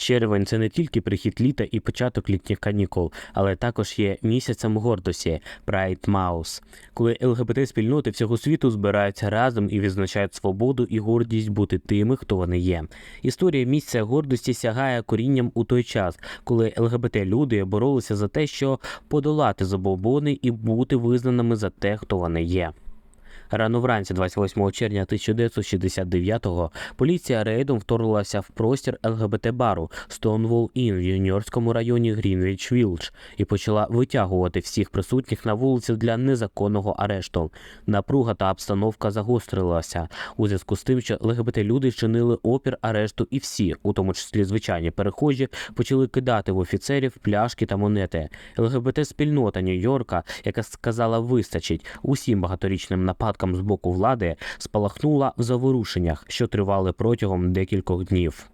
Червень це не тільки прихід літа і початок літніх канікул, але також є місяцем гордості Pride Mouse, коли ЛГБТ спільноти всього світу збираються разом і відзначають свободу і гордість бути тими, хто вони є. Історія місця гордості сягає корінням у той час, коли ЛГБТ люди боролися за те, що подолати забобони і бути визнаними за те, хто вони є. Рано вранці, 28 червня 1969-го, поліція рейдом вторглася в простір ЛГБТ-бару Stonewall Inn в юніорському районі Грінвіч Вілдж і почала витягувати всіх присутніх на вулиці для незаконного арешту. Напруга та обстановка загострилася у зв'язку з тим, що ЛГБТ-люди чинили опір арешту, і всі, у тому числі звичайні перехожі, почали кидати в офіцерів пляшки та монети. ЛГБТ-спільнота Нью-Йорка, яка сказала вистачить усім багаторічним нападкам з боку влади, спалахнула в заворушеннях, що тривали протягом декількох днів.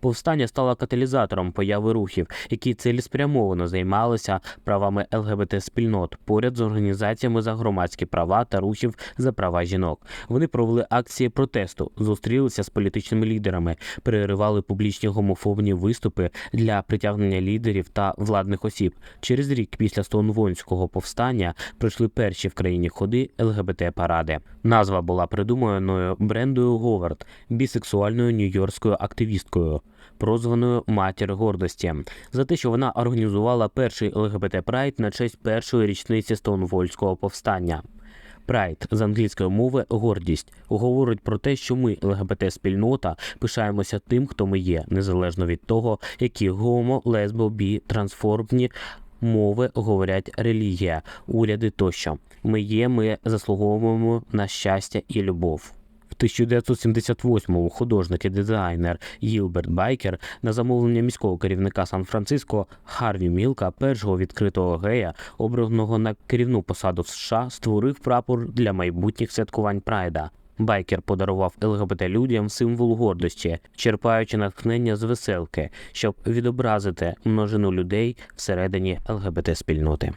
Повстання стало каталізатором появи рухів, які цілеспрямовано займалися правами ЛГБТ-спільнот поряд з організаціями за громадські права та рухів за права жінок. Вони провели акції протесту, зустрілися з політичними лідерами, переривали публічні гомофобні виступи для притягнення лідерів та владних осіб. Через рік після Стоунвонського повстання пройшли перші в країні ходи ЛГБТ-паради. Назва була придуманою Брендою Говард, бісексуальною нью-йоркською активісткою прозваною Матір гордості, за те, що вона організувала перший ЛГБТ Прайд на честь першої річниці Стоунвольського повстання. Прайд з англійської мови гордість говорить про те, що ми, ЛГБТ-спільнота, пишаємося тим, хто ми є, незалежно від того, які гомо, лесбо, бі, трансформні мови говорять релігія, уряди тощо. Ми є, ми заслуговуємо на щастя і любов. В 1978-му художник і дизайнер Гілберт Байкер на замовлення міського керівника Сан-Франциско Харві Мілка, першого відкритого гея, обраного на керівну посаду в США, створив прапор для майбутніх святкувань Прайда. Байкер подарував ЛГБТ людям символ гордості, черпаючи натхнення з веселки, щоб відобразити множину людей всередині ЛГБТ спільноти.